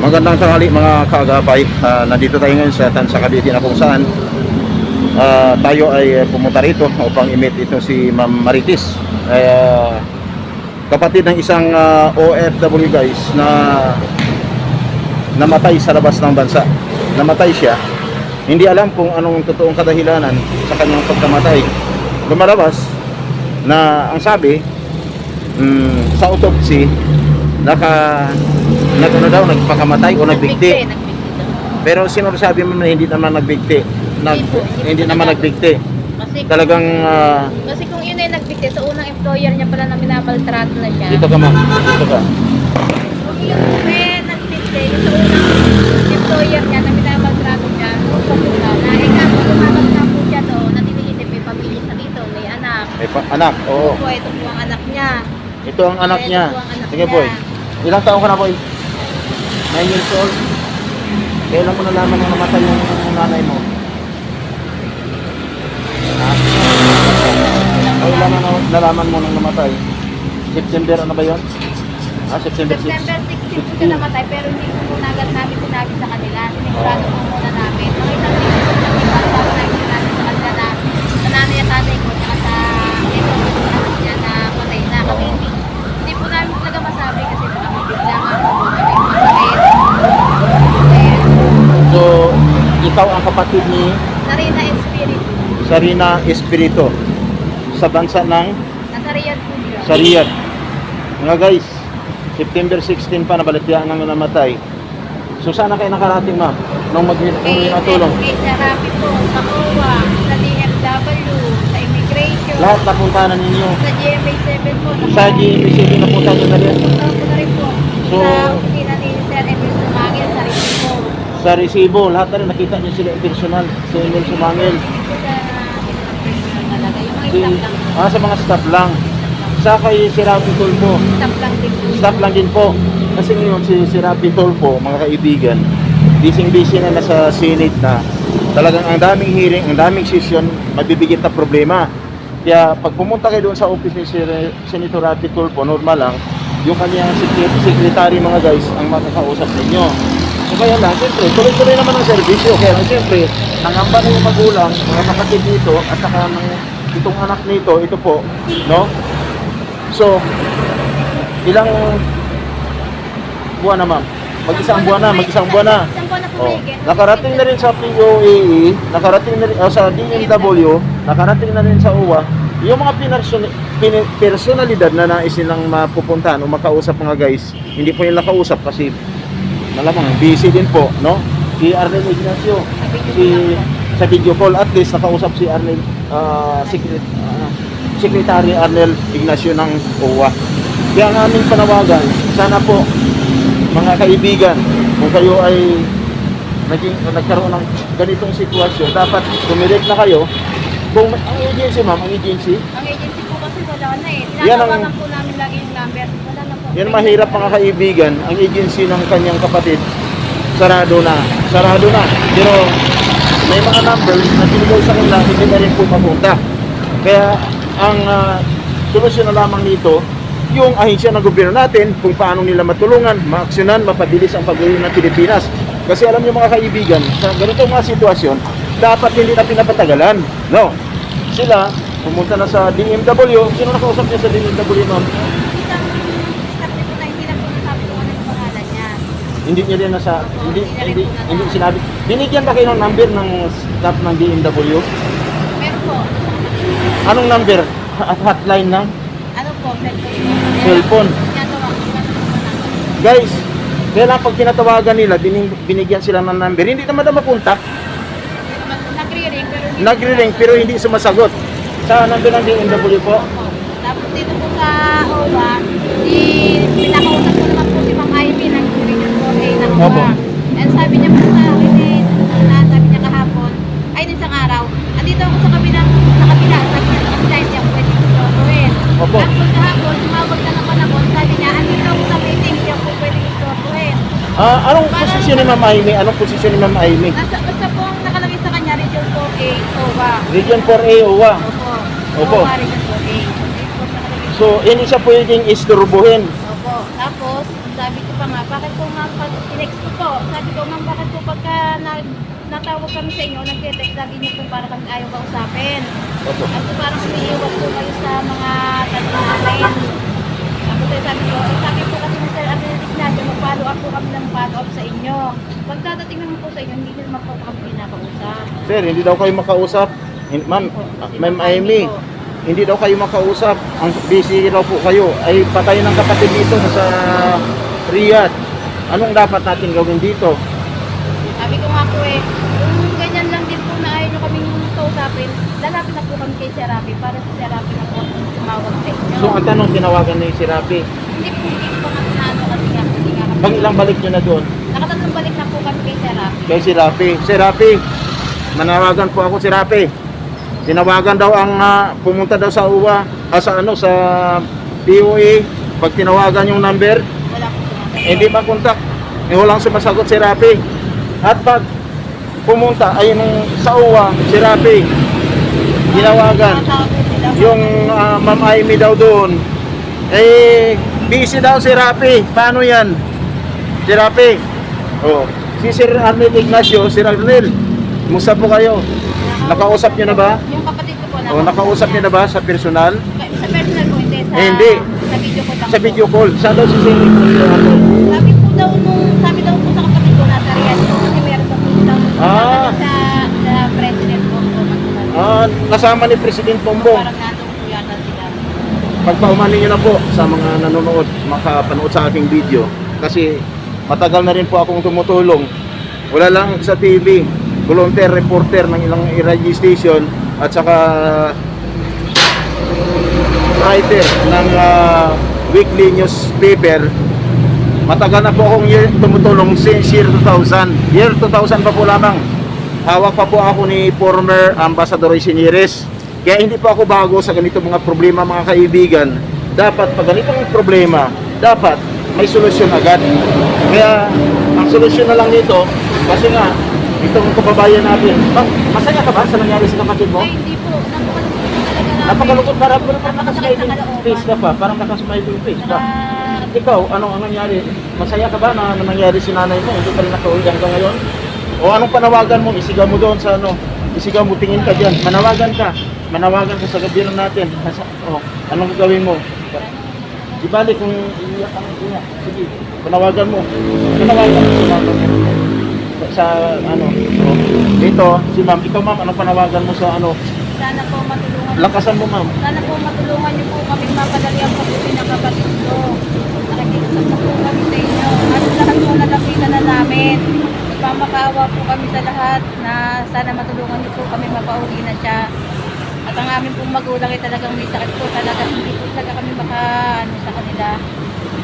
Magandang tanghali mga kaagapay. Ah, nandito tayo ngayon sa Tansa Cavite na kung saan ah, tayo ay pumunta rito upang i-meet ito si Ma'am Maritis. Ay, ah, kapatid ng isang ah, OFW guys na namatay sa labas ng bansa. Namatay siya. Hindi alam kung anong totoong kadahilanan sa kanyang pagkamatay. Lumalabas na ang sabi mm, sa autopsy naka nag ano daw nagpakamatay o nagbigti. Pero sino sabi mo na hindi naman nagbigti? Nag, Hindi po, hindi naman nag- nagbigti. Kasi, Talagang ah, kasi kung yun ay nagbigti, sa unang employer niya pala na minamaltrato na siya. dito ka ma'am, dito ka. Kung yun may nagbigti, yung sa unang employer niya na minamaltrato niya, kung na eh lumakas na po siya doon, natiniisip may pamilya sa dito, may anak. May pa- anak, oo. Po, ito po ang anak niya. Ito ang anak Ito niya. po ang anak Sige niya. boy. Ilang taon ka na boy? 9 years old. Kailan mo nalaman na namatay yung nanay mo? Ha? Kailan na nalaman mo nang namatay? September ano ba yun? Ah, September 6. September 16 po siya namatay, pero hindi po muna agad namin sinabi sa kanila. Sinigurado po muna namin. Mga isang linggo po namin bago bago namin sinabi sa kanila na sa nanay at tatay ko, tsaka sa ito, na patay na. Hindi, hindi po namin talaga masabi kasi baka mabigla nga po po kami masakit. Then, So, ikaw ang kapatid ni Sarina Espiritu. Sarina Espirito sa bansa ng Nasa Riyadh po sa Riyadh. Mga guys, September 16 pa nabalatiyaan nang namatay. So sana kayo nakarating ma'am nung mag Kay, nung natulong. kay Sarapi po, sa COA, sa DMW, sa Immigration, Lahat napunta na ninyo. sa GMA7 po, Sa GMC napunta nyo na rin. Punta ko na rin po. So- sa opisina ni Sir Emil Sumangil sa Rizzo. Sa resibo, lahat na rin nakita nyo sila in personal sa inyong sumangil. Si, ah, sa mga staff lang. Sa kay si Rapi Tulfo, Staff lang din po. staff lang din po. Kasi ngayon si, si Rapi Tulfo, mga kaibigan, busy-busy na nasa Senate na. Talagang ang daming hearing, ang daming session, mabibigit na problema. Kaya pag pumunta kayo doon sa office ni Sen- Senator Rapi Tulfo, normal lang, yung kanyang secret- secretary mga guys ang makakausap ninyo. So kaya lang, siyempre, tuloy-tuloy naman ang serbisyo. Kaya lang, siyempre, nangamba na yung magulang, mga kapatid dito, at saka ng itong anak nito, ito po, no? So, ilang buwan na ma'am? Mag-isang buwan na, mag-isang buwan na. Isang buwan na po Oh, nakarating na rin sa POAE, nakarating na rin oh, sa DMW, nakarating na rin sa UWA, yung mga personalidad na nais nilang mapupuntahan o makausap mga guys, hindi po nila kausap kasi malamang busy din po, no? Si Arnel Ignacio, si sa video call at least nakausap si Arnel ah, secret, ah, Secretary Arnel Ignacio ng UWA. Kaya ang aming panawagan, sana po mga kaibigan, kung kayo ay naging, nagkaroon ng ganitong sitwasyon, dapat tumirek na kayo. Kung ang agency ma'am, ang agency, Ang agency po kasi wala na eh. Yan ang- Tinatawagan po namin lagi yung number. Wala na. Yan mahirap mga kaibigan, ang agency ng kanyang kapatid, sarado na, sarado na. Pero may mga numbers na binigay sa kanila, hindi na rin po mapunta. Kaya ang uh, solusyon na lamang nito, yung ahensya ng gobyerno natin, kung paano nila matulungan, maaksyonan, mapabilis ang pag-uwi ng Pilipinas. Kasi alam niyo mga kaibigan, sa ganitong mga sitwasyon, dapat hindi na pinapatagalan. No. Sila, pumunta na sa DMW. Sino nakausap niya sa DMW, ma'am? Isang staff din po na hindi na po nasabi kung ano yung pangalan niya. Hindi niya rin nasa, hindi, hindi, hindi sinabi. Binigyan ba kayo ng number ng staff ng DMW? Meron po. Anong number? At hotline ng? Ano po? Cellphone. Guys, kaya lang pag tinatawagan nila, binig, binigyan sila ng number, hindi naman na mapunta. Nagre-ring pero hindi Nagre-ring pero hindi sumasagot. Sa number ng DMW po. Tapos dito po sa OWA, pinakausap ko naman po si Ma'am Ivy ng Region 4A ng Opo. And sabi niya po sa akin eh, na sabi niya kahapon, ay nung isang araw, andito ako sa kabilang, sa kabila, sabi niya sa kabila, hindi ako pwede istorbohin. Opo. Tapos kahapon, tumawag na naman ako, sabi niya, andito ako sa meeting, hindi ako pwede istorbohin. ah, anong posisyon ni Ma'am Aimee? Anong posisyon ni Ma'am Aimee? Nasa, basta po ang nakalagay sa kanya, Region 4A, OWA. Region 4A, OWA. Opo. Opo. OWA, Region 4A. Ayun po nakalagay So, hindi siya pwedeng isturbuhin. Opo. Tapos, sabi ko pa nga, bakit po ma'am, pag tinext ko po, sabi ko ma'am, bakit po pagka na, natawag kami sa inyo, nag-text lagi niyo po para kami ayaw kausapin. Opo. At po parang umiiwas po kayo sa mga tanong namin. Tapos eh, sabi ko, eh, sabi po kasi ng Sir Abilis Ignacio, mag-follow up po kami ng follow up sa inyo. Pag dadating naman po sa inyo, hindi nyo naman po kami pinakausap. Sir, hindi daw kayo makausap. Ma'am, Ma'am Amy, hindi daw kayo makausap. Ang busy raw po kayo. Ay patay ng kapatid dito sa Riyadh. Anong dapat natin gawin dito? Sabi ko nga po eh, kung ganyan lang din po na ayaw nyo kami kausapin, lalapit na po kami kay Serapi para si Serapi na po tumawag sa inyo. So ang tanong, tinawagan ni si Rapi. Hindi po, hindi po kami na ano kasi nga, hindi nga kami. Pag ilang balik nyo na doon? Nakatatlong balik na po kami kay Serapi. Kay si Rapi. Si Rapi, manawagan po ako si Rapi. Tinawagan daw ang ah, pumunta daw sa UWA, ah, sa ano, sa POA. Pag tinawagan yung number, Wala po. Hindi pa kontak. Eh, walang sumasagot si Rapi. At pag pumunta ay nung sa uwa, si Rapi, ginawagan. Yung ah, Ma'am Amy daw doon, eh, busy daw si Rapi. Paano yan? Si Rapi. Oh. Si Sir Arnel Ignacio, Sir Arnel, musta po kayo? Nakausap niyo na ba? Yung kapatid ko po. O nakausap niyo na ba sa personal? Sa personal po, hindi. Sa, Eh, hindi. Sa video lang Sa video call. Saan daw si Sir Ignacio? Ano? Sabi po daw nung, sabi daw po sa kapatid ko nasa Riyadh po kasi meron po po daw Ah. sa, sa president. Magsasabi. Ah, kasama ni President Bongbong. Parang nandun po yata sila. Pagpaumanin nyo na po sa mga nanonood, makapanood sa aking video. Kasi matagal na rin po akong tumutulong. Wala lang sa TV, volunteer reporter ng ilang radio station at saka writer ng ah, weekly newspaper. Matagal na po akong year, tumutulong since year 2000. Year 2000 pa po lamang. Hawak pa po ako ni former Ambassador Isinires. Kaya hindi po ako bago sa ganito mga problema mga kaibigan. Dapat pag ganitong problema, dapat may solusyon agad. Kaya ang solusyon na lang nito, kasi nga, itong kababayan natin, masaya ka ba sa nangyari sa kapatid mo? Ay, hindi po. Namin. Napakalungkot para pero parang sa kalooban. face ka pa, parang nakasmile face ka. Ikaw, ano ang nangyari? Masaya ka ba na, na nangyari si nanay mo? Hindi ka rin nakauwi hanggang ngayon? O anong panawagan mo? Isigaw mo doon sa ano? Isigaw mo, tingin ka dyan. Manawagan ka. Manawagan ka sa gabi natin. Nasa, oh, anong gagawin mo? Di bali kung iiyak ang iiyak. Sige, panawagan mo. Panawagan mo mo. Sa ano? Oh. Dito, si ma'am. Ikaw ma'am, anong panawagan mo sa ano? Sana po matulungan Lakasan mo ma'am. Sana po matulungan niyo po kami mapadali ang pagbuti ng kapatid ko. Nakikiusap na po kami sa inyo. At lahat po nalapitan na namin. Nagmamakaawa po kami sa lahat na sana matulungan niyo po kami mapauwi na siya. At ang aming pong magulang ay talagang may sakit po talaga. Hindi po talaga kami maka, ano, sa kanila.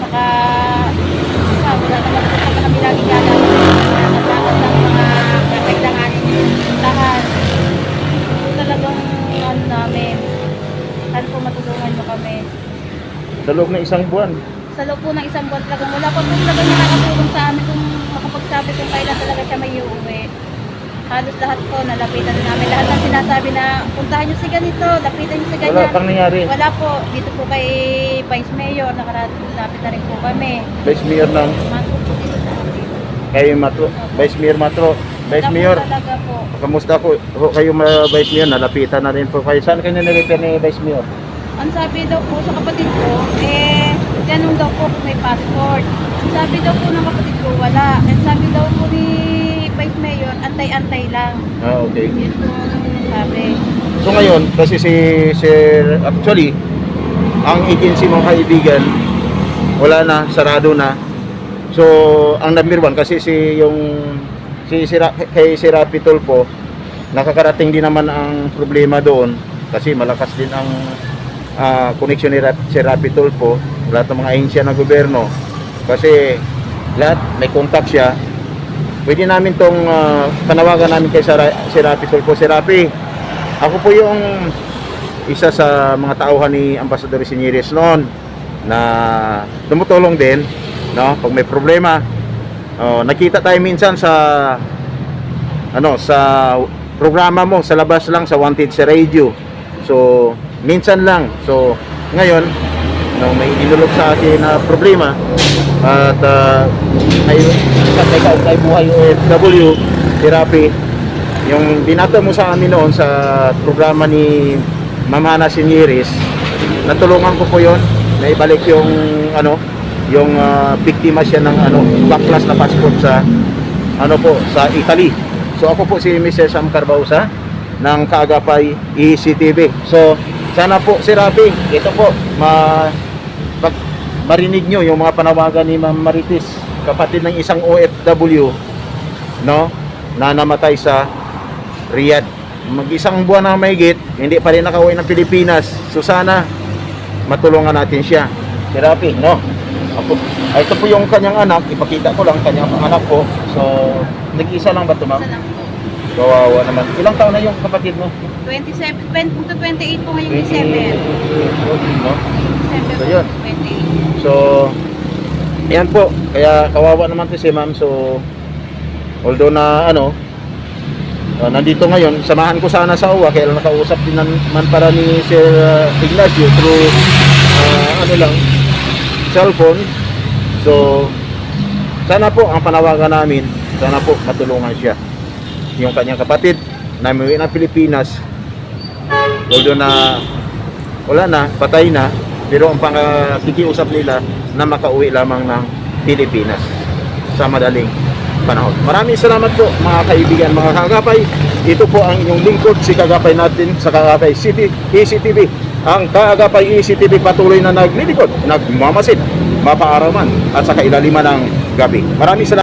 Maka, ah, wala naman po talaga kami lagi gagawin. Natatakot ng mga kakailanganin lahat po talagang ano namin. Saan po matulungan nyo kami? Sa loob ng isang buwan. Sa loob po ng isang buwan talaga, wala pa po talaga nakakatulong sa amin kung makapagsabi kung kailan talaga siya may uuwi. Halos lahat po, nalapitan na namin. Lahat ng sinasabi na, puntahan nyo si ganito, lapitan nyo si Wala ganyan. pang nangyari. Wala po, dito po kay Vice Mayor, nakalapit na rin po kami. Vice Mayor ng Manto po dito kay Matro. Vice Mayor Matro. Vice po Mayor, talaga po. kamusta po? Ho, kayo mga Vice Mayor, nalapitan na rin po kayo. Saan kayo nilipitan ni Vice Mayor? Ang sabi daw po sa kapatid ko, eh, ganun daw po kung may passport. Ang sabi daw po ng kapatid ko, wala. Ang sabi daw po ni Vice Mayor, antay-antay lang. Ah, okay. Yun po sabi. So ngayon, kasi si Sir, actually, ang agency mga kaibigan, wala na, sarado na. So, ang number one, kasi si yung, si, si Ra- kay si Rapi Tulfo, nakakarating din naman ang problema doon, kasi malakas din ang ah, connection ni Rap, si Rapi Tulfo, lahat ng mga ahensya ng gobyerno, kasi lahat may contact siya, pwede namin tong panawagan namin kay Sara, si Rapi Tulfo. Si Rapi, ako po yung isa sa mga tauhan ni Ambassador Siniris noon na tumutulong din no? Pag may problema oh, nakita tayo minsan sa ano sa programa mo sa labas lang sa Wanted sa radio. So minsan lang. So ngayon no, may inulog sa akin na problema. At uh, may may kaugnay buhay OFW therapy yung binato mo sa amin noon sa programa ni Ma'am Hana Sinyeris natulungan ko po yon na ibalik yung ano yung ah, biktima siya ng ano backlash na passport sa ano po sa Italy. So ako po si Mr. Sam Carbausa ng Kaagapay ECTV so sana po si Rafi ito po ma pag marinig nyo yung mga panawagan ni Ma'am Marites kapatid ng isang OFW no na namatay sa Riyadh. Mag-isang buwan na mahigit hindi pa rin nakauwi ng Pilipinas. So sana matulungan natin siya. Si Rafi no ako, ay, ito po yung kanyang anak ipakita ko lang kanyang anak ko so nag-isa lang ba ito ma'am? Isa lang po. kawawa naman ilang taon na yung kapatid mo? 27, 20 to 28 po ngayong December. no? December So, yun. 28. So, ayan po. Kaya kawawa naman to si ma'am. So, although na ano, uh, nandito ngayon, samahan ko sana sa uwa. Kaya lang nakausap din naman para ni Sir uh, Ignacio through uh, ano lang, cellphone. So, sana po ang panawagan namin, sana po matulungan siya. Yung kanyang kapatid na umuwi ng Pilipinas, although na wala na, patay na, pero ang pangkikiusap nila na makauwi lamang ng Pilipinas sa madaling panahon. Maraming salamat po mga kaibigan, mga kagapay. Ito po ang inyong lingkod, si kagapay natin sa kagapay City ECTV. Ang kagapay ECTV patuloy na naglilingkod, nagmamasid, mapaaraman at sa kailaliman ng gabi. Maraming salamat.